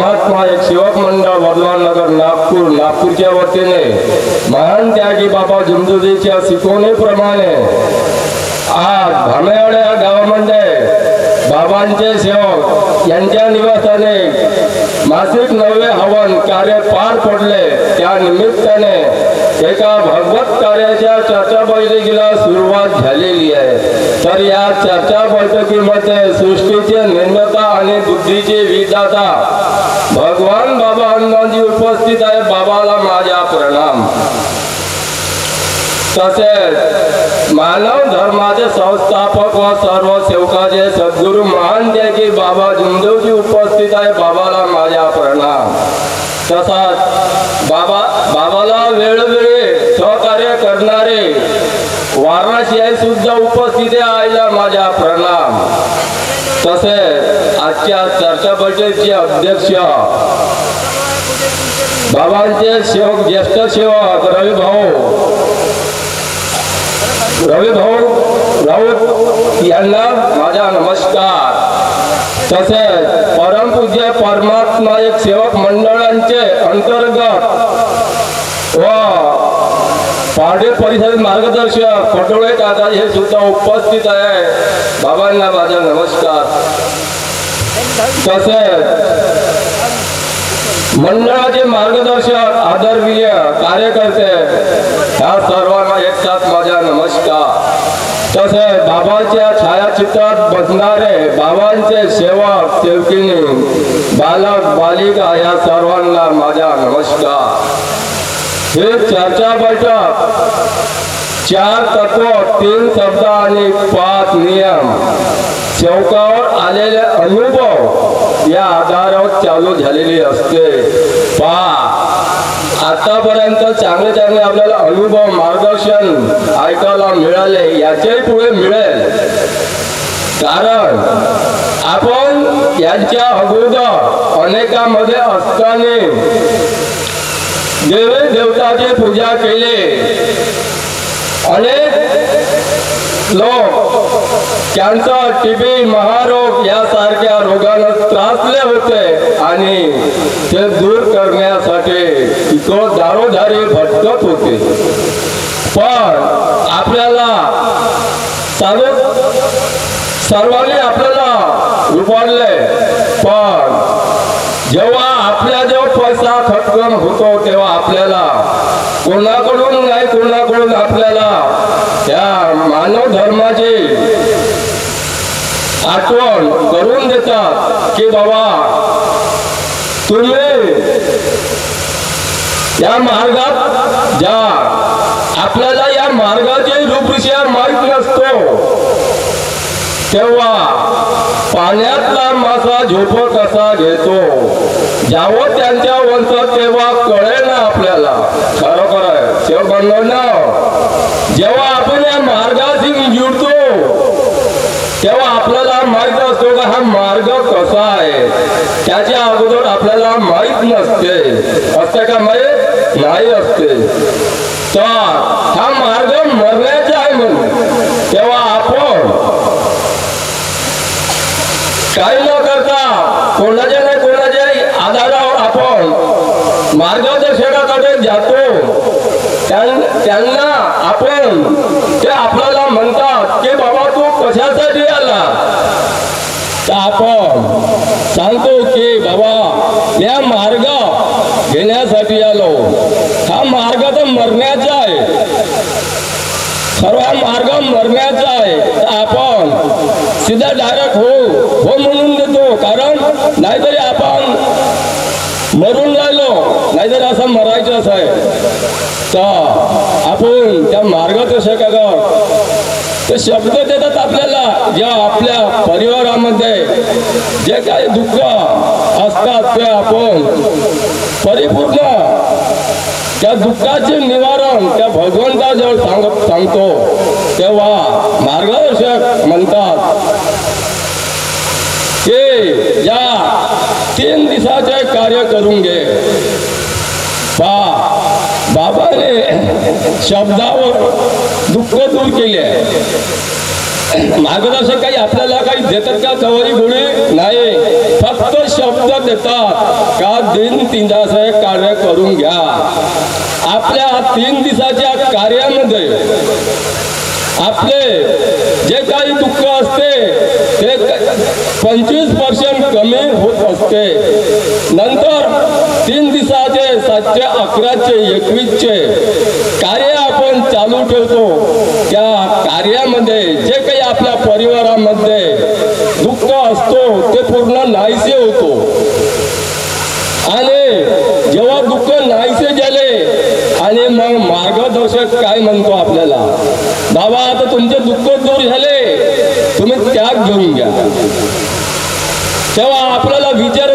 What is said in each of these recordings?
महात्मा एक सेवक मंडळ वर्धमान नगर नागपूर नागपूरच्या वतीने महान त्यागी बाबा झुंजुजीच्या शिकवणीप्रमाणे आज भामेवाड्या गावामध्ये बाबांचे सेवक यांच्या निवासाने मासिक नवे हवन कार्य पार पडले. त्या निमित्ताने एका भगवत कार्याच्या चर्चा बैठकीला सुरुवात झालेली आहे. तर या चर्चा बैठकीमध्ये सृष्टीचे निर्माता आणि बुद्धीचे विधाता भगवान बाबा हनुमानजी उपस्थित आहे बाबाला माझ्या प्रणाम. तसेच मानव धर्माचे संस्थापक व सर्व सेवकाचे सद्गुरू महान की बाबा जुमदेवजी उपस्थित आहे बाबाला माझ्या प्रणाम. तसाच बाबा बाबाला वेळोवेळी सहकार्य करणारे वाराणसी सुद्धा उपस्थित आहे आईला प्रणाम. तसेच आजच्या चर्चा बैठकीचे अध्यक्ष बाबांचे सेवक ज्येष्ठ सेवक रवी भाऊ. रवी भाऊ राऊत यांना माझा नमस्कार. तसेच परमपूज्य परमात्मा एक सेवक मंडळांचे अंतर्गत व पाडे परिषद मार्गदर्शक पटोळे काका हे सुद्धा उपस्थित आहे बाबांना माझा नमस्कार. तसेच मंडळाचे मार्गदर्शक आदरणीय कार्यकर्ते ह्या सर्वांना एक साथ माझा नमस्कार. तसेच बाबाच्या छायाचित्रात बसणारे बाबांचे सेवक सेवकिनी बालक बालिका या सर्वांना माझा नमस्कार. हे चर्चा बैठक चार तत्व तीन शब्द आणि पाच नियम. चौकावर आलेले अनुभव या आधारावर चालू झालेली असते. पहा आतापर्यंत चांगले चांगले आपल्याला अनुभव मार्गदर्शन ऐकायला मिळाले याच्याही पुढे मिळेल. कारण आपण यांच्या अगोदर अनेकामध्ये असताना देवी देवताची पूजा केली. अनेक लोक कॅन्सर टीबी महारोग यासारख्या रोगानं त्रासले होते आणि ते दूर करण्यासाठी तो दारोदारी भटकत होते. पण आपल्याला सर्व सर्वांनी आपल्याला उभारले पण जेव्हा आपल्या जेव्हा होतो तेव्हा आपल्याला कोणाकडून नाही कोणाकडून आपल्याला त्या मानव धर्माची आठवण करून देतात की बाबा तुम्ही या मार्गात जा. आपल्याला या मार्गाची रूपरेषा माहीत नसतो तेव्हा पाण्यातला मासा झोप कसा घेतो? ज्यावं त्यांच्या वंश तेव्हा कळे ना आपल्याला. खरोखर आहे. शेव ना जेव्हा आपण या मार्गाशी जुडतो तेव्हा आपल्याला माहीत असतो का हा मार्ग कसा आहे? त्याच्या अगोदर आपल्याला माहीत नसते. असते का माहीत? नाही असते. तर हा मार्ग मरण्याचा आहे म्हणून. तेव्हा आपण काही न करता कोणाच्या नाही कोणाच्या आधारावर आपण मार्गदर्शकाकडे जातो. त्यां- त्यांना आपण ते आपल्याला म्हणतात की बाबा तू कशासाठी आला? तर आपण सांगतो की बाबा या मार्ग घेण्यासाठी आलो. हा मार्ग तर मरण्याचा आहे. सर्व मार्ग मरण्याचा आहे. तर आपण सीधा डायरेक्ट हो हो म्हणून देतो. कारण नाहीतरी आपण मरून राहिलो नाहीतरी असं मरायचंच आहे तर आपण त्या मार्गदर्शकावर ते शब्द देतात आपल्याला या आपल्या परिवारामध्ये जे काही दुःख असतात ते आपण परिपूर्ण त्या दुःखाचे निवारण त्या भगवंताजवळ सांगत सांगतो. तेव्हा मार्गदर्शक म्हणतात की या तीन दिवसाचे कार्य करून घे. पा बाबाने शब्दावर दुःख दूर केले. मार्गदर्शक काही आपल्याला काही देतात का? कवरी गोळी नाही. फक्त शब्द देतात. का? दिन तीन दिवसाचे कार्य करून घ्या. आपल्या तीन दिवसाच्या कार्यामध्ये आपले जे काही दुःख असते ते पंचवीस पर्सेंट कमी होत असते. नंतर तीन दिवसाचे सातशे अकराचे एकवीसचे कार्य आपण चालू ठेवतो. त्या कार्यामध्ये जे काही आपल्या परिवारामध्ये दुःख असतो ते पूर्ण नाहीसे होतो. आणि जेव्हा दुःख नाहीसे झाले आणि मग मार्गदर्शक काय म्हणतो आपल्याला? बाबा आता तुमचे दुःख दूर झाले. तुम्ही त्याग घेऊन घ्या. तेव्हा आपल्याला विचार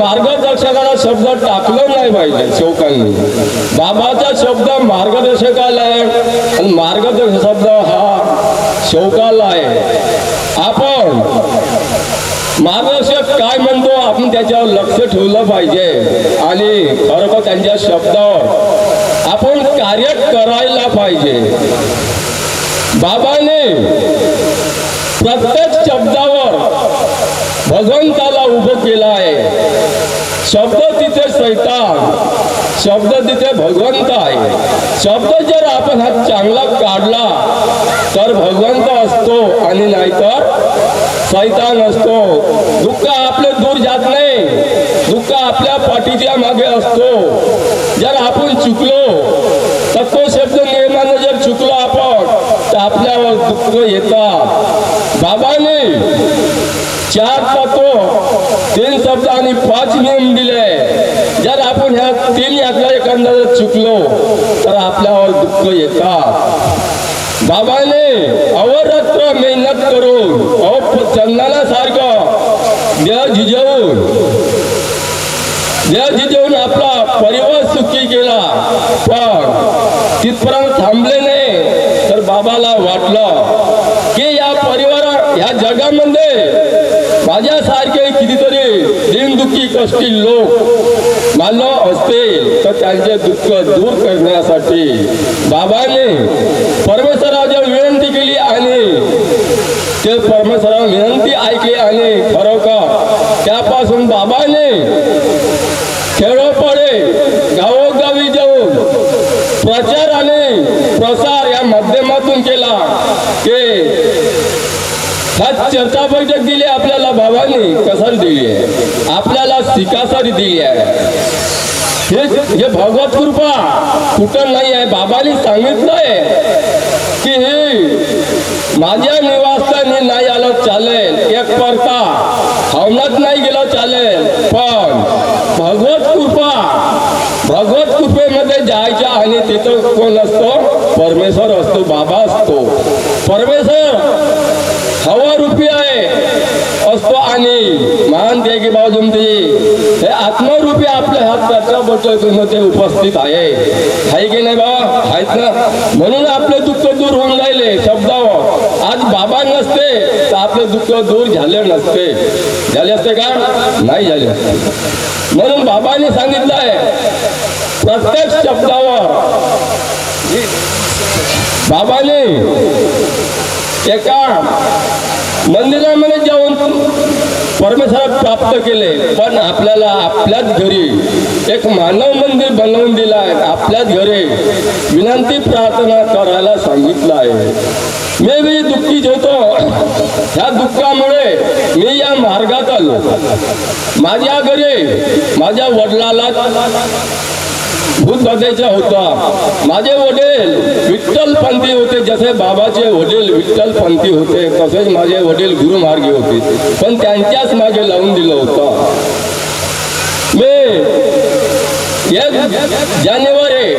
मार्गदर्शकाला शब्द टाकलं नाही पाहिजे शोकांनी. बाबाचा शब्द मार्गदर्शकाला आहे आणि मार्गदर्शक शब्द हा शोकाला आहे. आपण मार्गदर्शक काय म्हणतो आपण त्याच्यावर लक्ष ठेवलं पाहिजे. आणि खरोखर त्यांच्या शब्दावर आपण कार्य करायला पाहिजे. बाबाने प्रत्येक शब्दावर भगवंताला उभं केलं आहे शब्द तिथे सैतान शब्द तिथे भगवंत आहे. शब्द जर आपण हा चांगला काढला तर भगवंत असतो आणि नाहीतर सैतान असतो. दुःख आपले दूर जात नाही. दुःख आपल्या पाठीच्या मागे असतो. जर आपण चुकलो तर तो शब्द नियमाने जर चुकलो आपण तर आपल्यावर दुःख येतात. बाबाने चार तत्व तीन शब्द आणि पाच नियम दिले. जर आपण ह्या तीन यातला एखादा जर चुकलो तर आपल्यावर दुःख येतात. बाबाने अवरत्र मेहनत करून अहो चंदनासारखं देह झिजवून देह झिजवून आपला परिवार सुखी केला. पण तिथपर्यंत थांबले नाही तर बाबाला वाटलं की या परिवारा या जगामध्ये माझ्यासारखे कितीतरी दिनदुखी कष्टी लोक मला असते तर त्यांचे दुःख दूर करण्यासाठी बाबाने परमेश्वराच्या विनंती केली आणि ते परमेश्वरा विनंती ऐकली आणि खरोखर त्यापासून बाबाने खेडोपाडे गावोगावी जाऊन प्रचार आणि प्रसार या माध्यमातून केला की ह्या चर्चा बैठक दिली आपल्याला बाबांनी कसारी दिली आहे? आपल्याला सिकासारी दिली आहे. हे हे भगवत कृपा कुठं नाही आहे? बाबाने सांगितलंय की हे माझ्या निवासस्थानी नाही आलं चालेल. एक परता हवनात नाही गेलं चालेल. पण भगवत कृपा भगवत कृपेमध्ये जायच्या आणि तिथं कोण असतो? परमेश्वर असतो बाबा असतो. परमेश्वर असतो आणि महान देगी की हे आत्मरूपी आपल्या हात त्याच्या ते उपस्थित आहे. आहे की नाही बाबा आहेत ना? म्हणून आपले दुःख दूर होऊन राहिले शब्दावर. आज बाबा नसते तर आपले दुःख दूर झाले नसते. झाले असते का? नाही झाले असते. म्हणून बाबाने सांगितलं आहे प्रत्येक शब्दावर. बाबाने एका मंदिरामध्ये जाऊन परमेश्वर प्राप्त केले पण आपल्याला आपल्याच घरी एक मानव मंदिर बनवून दिलं आहे आपल्याच घरी विनंती प्रार्थना करायला सांगितलं आहे. मी मी दुःखीच होतो. ह्या दुःखामुळे मी या मार्गात आलो. माझ्या घरी माझ्या वडिलाला भूत होता. माझे वडील विठ्ठल पंथी होते जसे बाबाचे वडील विठ्ठल पंथी होते तसेच माझे वडील गुरुमार्गी होते. पण त्यांच्याच मागे लावून दिलं होतं. मी एक जानेवारी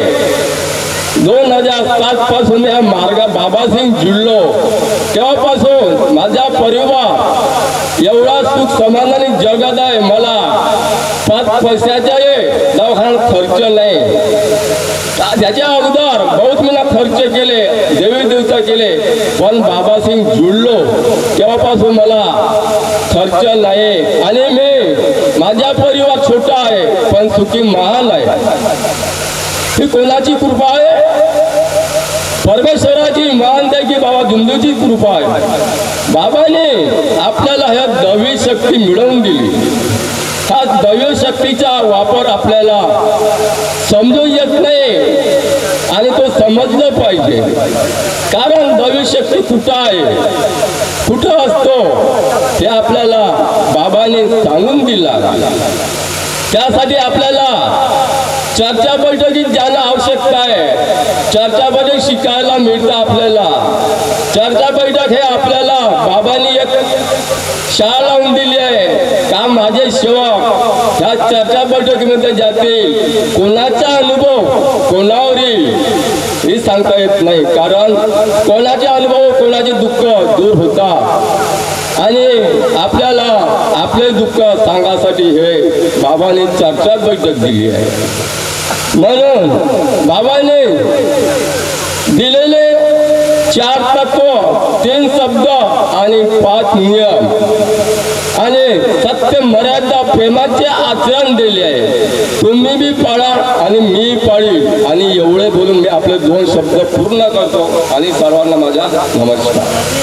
दोन हजार सात पासून या मार्गा बाबासिंग जुळलो. तेव्हापासून माझा परिवार एवढा सुख समाधानी जगात आहे. मला पाच पैशाचा दवाखान्यात खर्च नाही. त्याच्या अगोदर बहुत मला खर्च केले देवी देवता केले. पण बाबासिंग जुळलो. तेव्हापासून मला खर्च नाही. आणि मी माझा परिवार छोटा आहे पण सुखी महान आहे. ही कोणाची कृपा आहे. परमेश्वराची मान द्या की बाबा धुंदूची कृपा आहे. बाबाने आपल्याला ह्या दवी शक्ती मिळवून दिली. हा दैवशक्तीचा वापर आपल्याला समजू येत नाही आणि तो समजलं पाहिजे. कारण दैवशक्ती कुठं आहे? कुठं असतो? ते आपल्याला बाबाने सांगून दिला. त्यासाठी आपल्याला चर्चा बैठकीत जाणं आवश्यकता आहे चर्चा बैठक शिकायला मिळतं आपल्याला. चर्चा बैठक हे आपल्याला बाबांनी एक शाळा लावून दिली आहे. का माझे सेवक ह्या चर्चा बैठकीमध्ये जातील? कोणाचा अनुभव? कोणावर? हे सांगता येत नाही. कारण कोणाचे अनुभव कोणाचे दुःख दूर होतात. आणि आपल्याला आपले दुःख सांगासाठी हे बाबाने चर्चा बैठक दिली आहे. म्हणून बाबाने दिलेले चार तत्व तीन शब्द आणि पाच नियम. आणि सत्य मर्यादा प्रेमाचे आचरण दिले आहे. तुम्ही बी पाळा आणि मी पाळी. आणि एवढे बोलून मी आपले दोन शब्द पूर्ण करतो. आणि सर्वांना माझा नमस्कार.